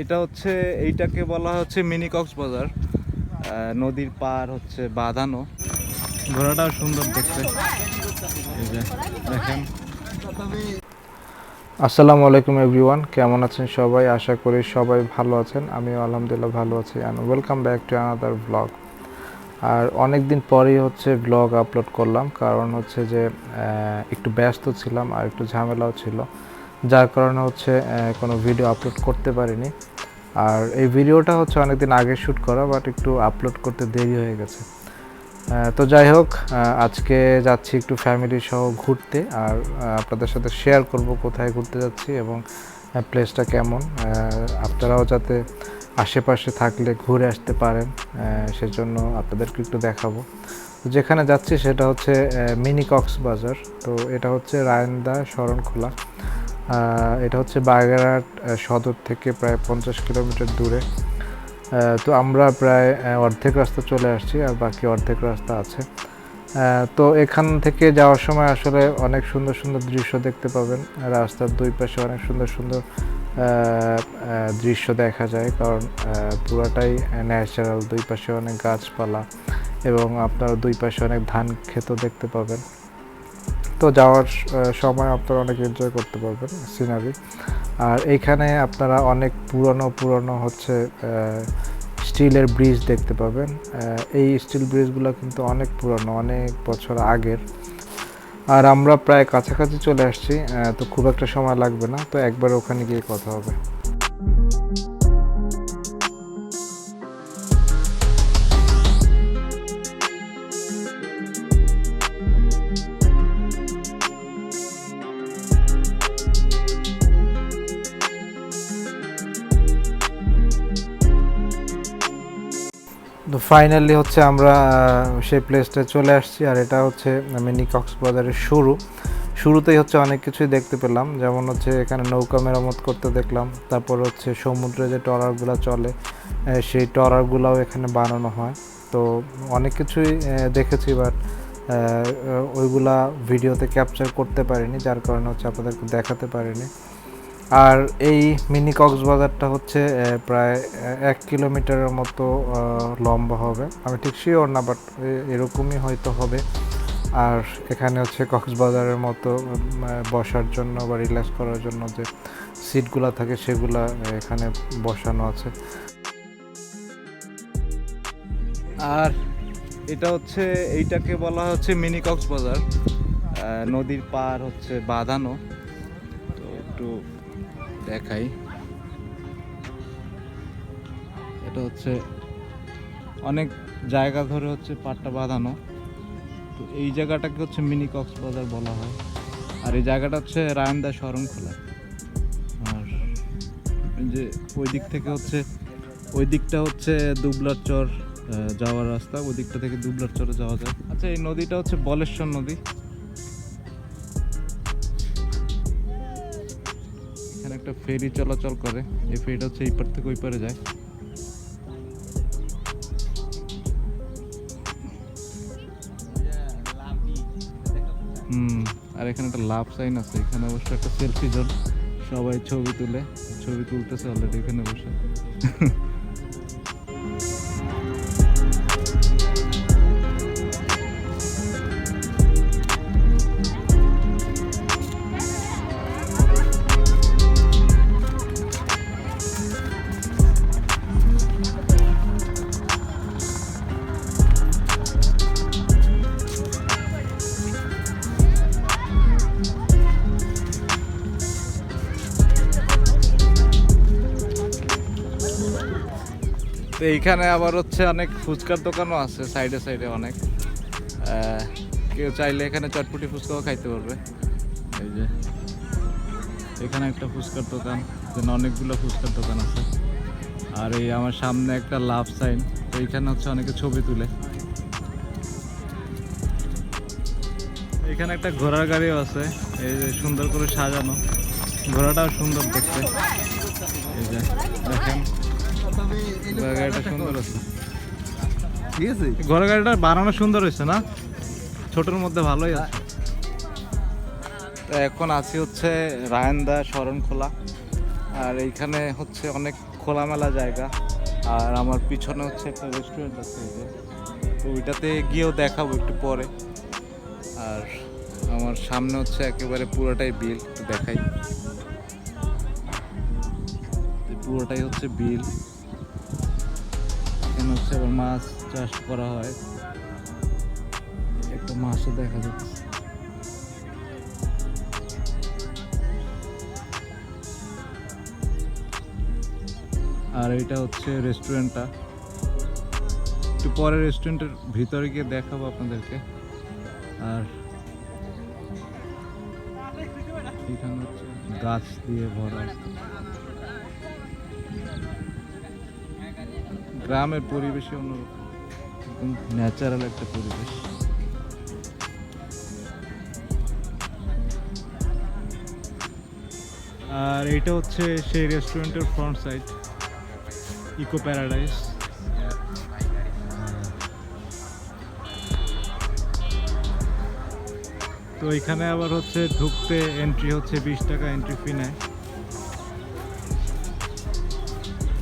এটা হচ্ছে, এইটাকে বলা হচ্ছে মিনি কক্সবাজার নদীর পার হচ্ছে বাঁধানো। ঘোড়াটাও সুন্দর দেখতে। দেখেন। আসসালামু আলাইকুম এভরিওয়ান, কেমন আছেন সবাই? আশা করি সবাই ভালো আছেন। আমিও আলহামদুলিল্লাহ ভালো আছি। And welcome back to another blog আর অনেক দিন পরেই হচ্ছে ব্লগ আপলোড করলাম, কারণ হচ্ছে যে একটু ব্যস্ত ছিলাম আর একটু ঝামেলাও ছিল। যার কারণে হচ্ছে কোনো ভিডিও আপলোড করতে পারিনি। আর এই ভিডিওটা হচ্ছে অনেক দিন আগে শ্যুট করা বাট একটু আপলোড করতে দেরি হয়ে গেছে। তো যাই হোক আজকে যাচ্ছি একটু ফ্যামিলি সহ ঘুরতে, আর আপনাদের সাথে শেয়ার করব কোথায় ঘুরতে যাচ্ছি এবং প্লেসটা কেমন। আপনারাও যাতে আশেপাশে থাকলে ঘুরে আসতে পারেন সেজন্য আপনাদেরকে একটু দেখাবো। যেখানে যাচ্ছি সেটা হচ্ছে মিনি কক্সবাজার তো এটা হচ্ছে রায়ন্দা শরণখোলা। এটা হচ্ছে বাগেরহাট সদর থেকে প্রায় পঞ্চাশ কিলোমিটার দূরে। তো আমরা প্রায় অর্ধেক রাস্তা চলে আসছি আর বাকি অর্ধেক রাস্তা আছে। তো এখান থেকে যাওয়ার সময় আসলে অনেক সুন্দর সুন্দর দৃশ্য দেখতে পাবেন। রাস্তার দুই পাশে অনেক সুন্দর সুন্দর দৃশ্য দেখা যায় কারণ পুরাটাই ন্যাচারাল। দুই পাশে অনেক গাছপালা এবং আপনার দুই পাশে অনেক ধান ক্ষেতও দেখতে পাবেন। তো যাওয়ার সময় আপনারা অনেক এনজয় করতে পারবেন সিনারি আর এইখানে আপনারা অনেক পুরনো পুরনো হচ্ছে স্টিলের ব্রিজ দেখতে পাবেন। এই স্টিল ব্রিজগুলো কিন্তু অনেক পুরনো, অনেক বছর আগের। আর আমরা প্রায় কাছাকাছি চলে আসছি তো খুব একটা সময় লাগবে না, তো একবার ওখানে গিয়ে কথা হবে। ফাইনালি হচ্ছে আমরা সেই প্লেসটা চলে আসছি, আর এটা হচ্ছে মিনি কক্সবাজারের শুরু। শুরুতেই হচ্ছে অনেক কিছুই দেখতে পেলাম। যেমন হচ্ছে এখানে নৌকা মেরামত করতে দেখলাম, তারপর হচ্ছে সমুদ্রে যে টরারগুলো চলে সেই টরারগুলোও এখানে বানানো হয়। তো অনেক কিছুই দেখেছি বাট ওইগুলা ভিডিওতে ক্যাপচার করতে পারিনি, যার কারণে হচ্ছে আপনাদেরকে দেখাতে পারিনি। আর এই মিনি কক্সবাজারটা হচ্ছে প্রায় এক কিলোমিটারের মতো লম্বা হবে। আমি ঠিক শিওর না বাট এরকমই হয়তো হবে। আর এখানে হচ্ছে কক্সবাজারের মতো বসার জন্য বা রিল্যাক্স করার জন্য যে সিটগুলো থাকে, সেগুলা এখানে বসানো আছে। আর এটা হচ্ছে, এইটাকে বলা হচ্ছে মিনি কক্সবাজার। নদীর পার হচ্ছে বাঁধানো। তো একটু দেখাই। এটা হচ্ছে অনেক জায়গা ধরে হচ্ছে পাড়টা বাঁধানো। তো এই জায়গাটাকে হচ্ছে মিনি কক্সবাজার বলা হয়। আর এই জায়গাটা হচ্ছে রায়ন্দা শরণখোলা আর যে ওই দিক থেকে হচ্ছে, ওই দিকটা হচ্ছে দুবলার চর যাওয়ার রাস্তা। ওই দিকটা থেকে দুবলার চরে যাওয়া যায়। আচ্ছা এই নদীটা হচ্ছে বলেশ্বর নদী। একটা ফেরি চলাচল করে। এই ফেরিটা হচ্ছে এই পার থেকে ওই পারে যায়। হুম, আর এখানে একটা লাভ সাইন আছে। এখানে অবশ্য একটা সেলফি জোন। সবাই ছবি তুলে, ছবি তুলতেছে অলরেডি এখানে বসে। তো এইখানে আবার হচ্ছে অনেক ফুচকার দোকানও আছে সাইডে সাইডে অনেক। কেউ চাইলে এখানে চটপটি ফুচকাও খাইতে পারবে। এই যে, এখানে একটা ফুচকার দোকান দেন অনেকগুলো ফুচকার দোকান আছে। আর এই আমার সামনে একটা লাভ সাইন, তো এইখানে হচ্ছে অনেকে ছবি তুলে। এখানে একটা ঘোড়ার গাড়িও আছে, এই যে সুন্দর করে সাজানো। ঘোড়াটাও সুন্দর দেখতে। এই যে গাড়িটা সুন্দর আছে। ঠিক আছে? ঘোড়া গাড়িটা বানানো সুন্দর হয়েছে না? ছোটর মধ্যে ভালোই আছে। এখন আছি হচ্ছে রায়ন্দা শরণখোলা। আর এইখানে হচ্ছে অনেক খোলামেলা জায়গা। আর আমার পিছনে হচ্ছে একটা রেস্টুরেন্ট আছে তো ওইটাতে গিয়েও দেখাবো একটু পরে। আর আমার সামনে হচ্ছে একেবারে পুরোটাই বিল দেখাই। পুরোটাই হচ্ছে বিল। এখানে হচ্ছে আবার মাছ চাষ করা হয়। একটা মাছও দেখা যাচ্ছে। আর এটা হচ্ছে রেস্টুরেন্টটা একটু পরে রেস্টুরেন্টের ভিতরে গিয়ে দেখাবো আপনাদেরকে। আর এখানে হচ্ছে গাছ দিয়ে ভরা। গ্রামের পরিবেশে অন্যরকম। ন্যাচারাল একটা পরিবেশ। আর এটা হচ্ছে সেই রেস্টুরেন্টের ফ্রন্ট সাইড ইকো প্যারাডাইস তো এখানে আবার হচ্ছে ঢুকতে এন্ট্রি হচ্ছে বিশ টাকা এন্ট্রি ফি নেয়।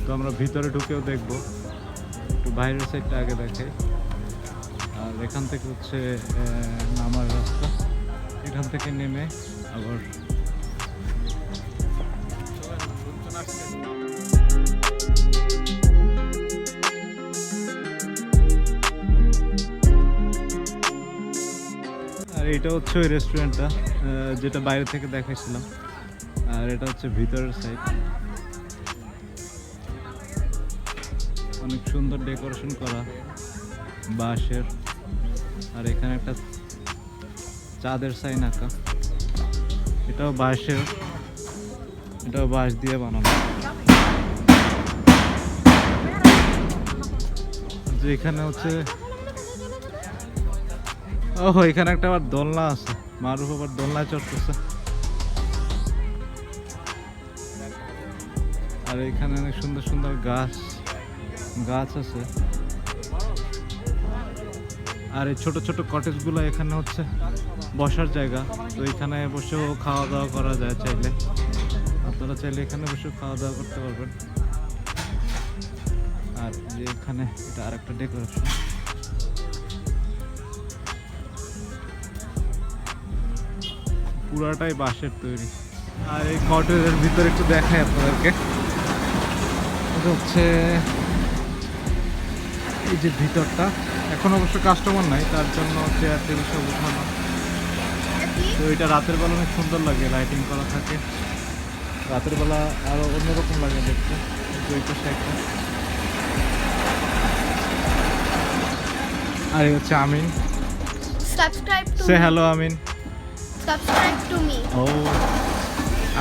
তো আমরা ভিতরে ঢুকেও দেখব। বাইরের সাইডটা আগে দেখে আর এখান থেকে হচ্ছে নামার রাস্তা। এখান থেকে নেমে আবার আর এটা হচ্ছে ওই রেস্টুরেন্টটা যেটা বাইরে থেকে দেখাইছিলাম। আর এটা হচ্ছে ভিতরের সাইড অনেক সুন্দর ডেকোরেশন করা, বাঁশের, আর এখানে একটা চাঁদের সাইন আঁকা। এটাও বাঁশের, এটাও বাঁশ দিয়ে বানানো। যে এখানে হচ্ছে ও এখানে একটা আবার দোলনা আছে। মারুফ আবার দোলনা চড়তেছে। আর এখানে অনেক সুন্দর সুন্দর গাছ। গাছ আছে। আর এই ছোট ছোট কটেজগুলো এখানে হচ্ছে বসার জায়গা। তো এখানে বসেও খাওয়া দাওয়া করা যায় চাইলে। আপনারা চাইলে এখানে বসেও খাওয়া দাওয়া করতে পারবেন। আর যে এখানে এটা আরেকটা ডেকোরেশন পুরাটাই বাঁশের তৈরি। আর এই কটেজের ভিতরে একটু দেখাই আপনাদেরকে। হচ্ছে এই যে ভিতরটা এখন অবশ্য কাস্টমার নাই তার জন্য চেয়ার টেবিল সব উঠানো। তো এটা রাতের বেলা অনেক সুন্দর লাগে লাইটিং করা থাকে। রাতের বেলা আরও অন্যরকম লাগে দেখতে এই পাশে একটা। আর এই হচ্ছে আমিন। সে হ্যালো আমিন। ও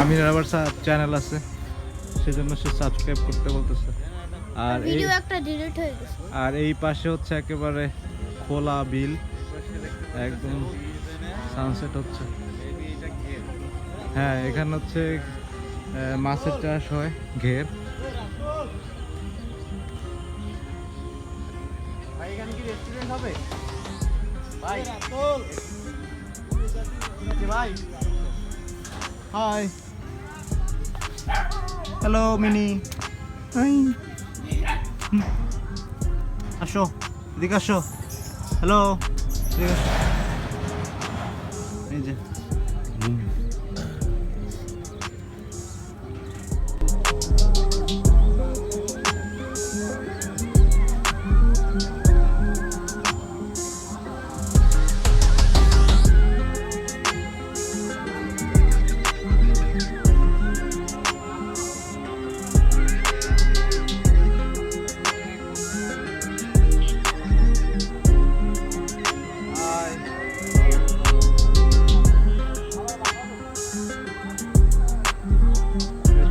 আমিনের আবার চ্যানেল আছে সেজন্য সে সাবস্ক্রাইব করতে বলতেছে। আর এই ভিডিও একটা ডিলিট হয়ে গেছে। আর এই পাশে হচ্ছে একেবারে খোলা বিল। একদম সানসেট হচ্ছে। হ্যাঁ এখানে হচ্ছে মাছের চাষ হয় ঘের। হাই হ্যালো মিনি হাই আসো এদিকে আসো। হ্যালো এদিকে আসো। এই যে।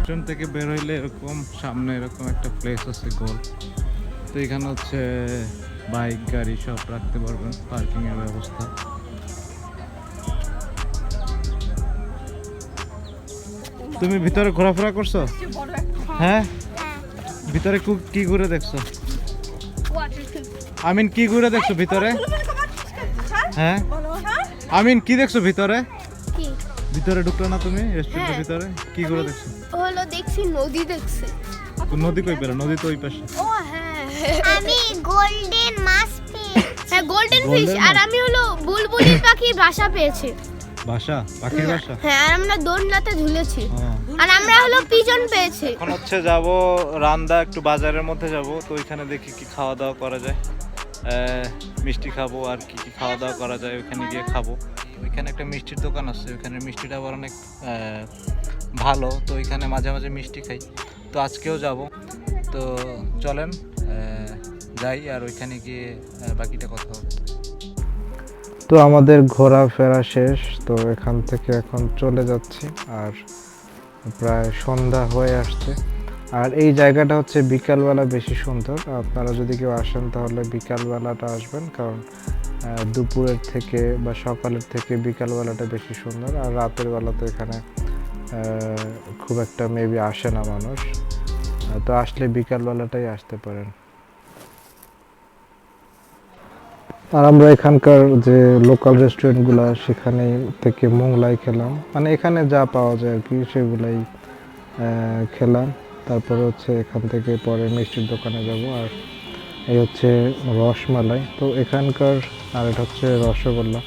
রেস্টুরেন্ট থেকে বের হইলে এরকম সামনে এরকম একটা প্লেস আছে গোল তো এখানে হচ্ছে বাইক গাড়ি সব রাখতে পারবেন পার্কিং এর ব্যবস্থা। তুমি ভিতরে ঘোরাফেরা করছ? হ্যাঁ? ভিতরে কু- কি ঘুরে দেখছ? আমিন কি ঘুরে দেখছ ভিতরে? হ্যাঁ? আমিন কি দেখছ ভিতরে? ভিতরে ঢুকলো না তুমি? রেস্টুরেন্টের হ্যাঁ। ভিতরে? কি ঘুরে দেখছ? দেখছি নদী দেখছি। নদী কই পেলে নদী তো ওই পাশে। ও হ্যাঁ। আমি গোল্ডেন মাছ পেয়েছি। হ্যাঁ গোল্ডেন ফিশ আর আমি হলো বুলবুলি পাখির বাসা পেয়েছি। বাসা? পাখির বাসা? হ্যাঁ আর আমরা দোলনাতে ঝুলেছি। হ্যাঁ। আর আমরা হলো পিজন পেয়েছি। এখন হচ্ছে যাব রান্দা একটু বাজারের মধ্যে যাব। তো ওইখানে দেখি কি খাওয়া দাওয়া করা যায়। আহ, মিষ্টি খাব আর কি কি খাওয়া দাওয়া করা যায় ওইখানে গিয়ে খাব। ওইখানে একটা মিষ্টির দোকান আছে ওইখানে মিষ্টিটা আবার অনেক আহ, ভালো, তো এখানে মাঝে মাঝে মিষ্টি খাই। তো আজকেও যাব। তো চলেন যাই আর ওইখানে গিয়ে বাকিটা কথা হবে। তো আমাদের ঘোরাফেরা শেষ, তো এখান থেকে এখন চলে যাচ্ছি আর প্রায় সন্ধ্যা হয়ে আসছে। আর এই জায়গাটা হচ্ছে বিকালবেলা বেশি সুন্দর। আপনারা যদি কেউ আসেন তাহলে বিকালবেলাটা আসবেন, কারণ দুপুরের থেকে বা সকালের থেকে বিকালবেলাটা বেশি সুন্দর। আর রাতের বেলা তো এখানে খুব একটা মেবি আসে না মানুষ। তো আসলে বিকালবেলাটাই আসতে পারেন। আর আমরা এখানকার যে লোকাল রেস্টুরেন্টগুলো সেখানে থেকে মোংলাই খেলাম। মানে এখানে যা পাওয়া যায় আর কি, সেগুলাই খেলাম। তারপরে হচ্ছে এখান থেকে পরে মিষ্টির দোকানে যাব। আর এই হচ্ছে রসমালাই। তো এখানকার, আর এটা হচ্ছে রসগোল্লা।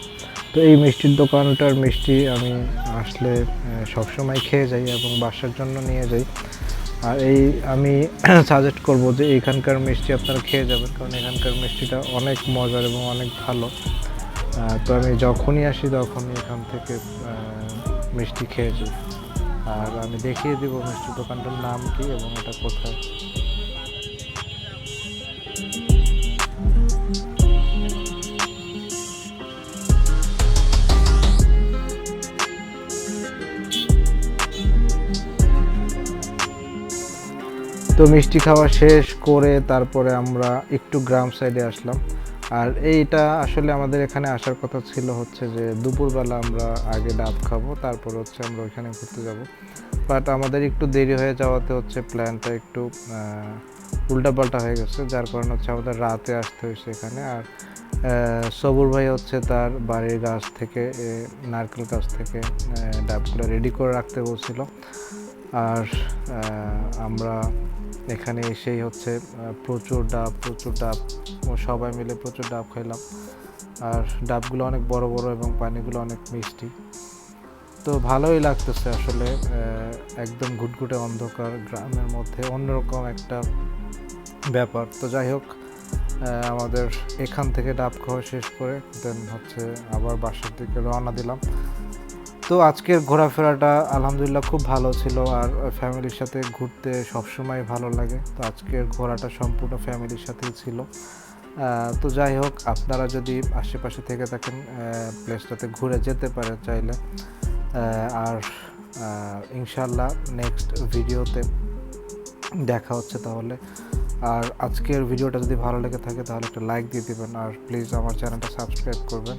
তো এই মিষ্টির দোকানটার মিষ্টি আমি আসলে সবসময় খেয়ে যাই এবং বাসার জন্য নিয়ে যাই। আর এই আমি সাজেস্ট করব যে এখানকার মিষ্টি আপনারা খেয়ে যাবেন, কারণ এখানকার মিষ্টিটা অনেক মজার এবং অনেক ভালো। তো আমি যখনই আসি তখনই এখান থেকে মিষ্টি খেয়ে যাই। আর আমি দেখিয়ে দিব মিষ্টির দোকানটার নাম কি এবং এটা কোথায়। তো মিষ্টি খাওয়া শেষ করে তারপরে আমরা একটু গ্রাম সাইডে আসলাম। আর এইটা আসলে আমাদের এখানে আসার কথা ছিল হচ্ছে যে দুপুরবেলা আমরা আগে ডাব খাব, তারপর হচ্ছে আমরা ওইখানে ঘুরতে যাব। বাট আমাদের একটু দেরি হয়ে যাওয়াতে হচ্ছে প্ল্যানটা একটু উল্টাপাল্টা হয়ে গেছে। যার কারণে হচ্ছে আমাদের রাতে আসতে হয়েছে এখানে। আর সবুর ভাই হচ্ছে তার বাড়ির গাছ থেকে নারকেল গাছ থেকে ডাবগুলো রেডি করে রাখতে বলছিল। আর আমরা এখানে এসেই হচ্ছে প্রচুর ডাব প্রচুর ডাব। সবাই মিলে প্রচুর ডাব খাইলাম। আর ডাবগুলো অনেক বড় বড় এবং পানিগুলো অনেক মিষ্টি। তো ভালোই লাগতেছে আসলে একদম ঘুটঘুটে অন্ধকার গ্রামের মধ্যে, অন্যরকম একটা ব্যাপার। তো যাই হোক আমাদের এখান থেকে ডাব খাওয়া শেষ করে দেন হচ্ছে আবার বাসার দিকে রওনা দিলাম। তো আজকের ঘোরাফেরাটা আলহামদুলিল্লাহ খুব ভালো ছিল আর ফ্যামিলির সাথে ঘুরতে সবসময় ভালো লাগে। তো আজকের ঘোরাটা সম্পূর্ণ ফ্যামিলির সাথেই ছিল। তো যাই হোক, আপনারা যদি আশেপাশে থেকে থাকেন প্লেসটাতে ঘুরে যেতে পারেন চাইলে। আর ইনশাল্লাহ নেক্সট ভিডিওতে দেখা হচ্ছে তাহলে। আর আজকের ভিডিওটা যদি ভালো লেগে থাকে তাহলে একটা লাইক দিয়ে দিবেন। আর প্লিজ আমার চ্যানেলটা সাবস্ক্রাইব করবেন।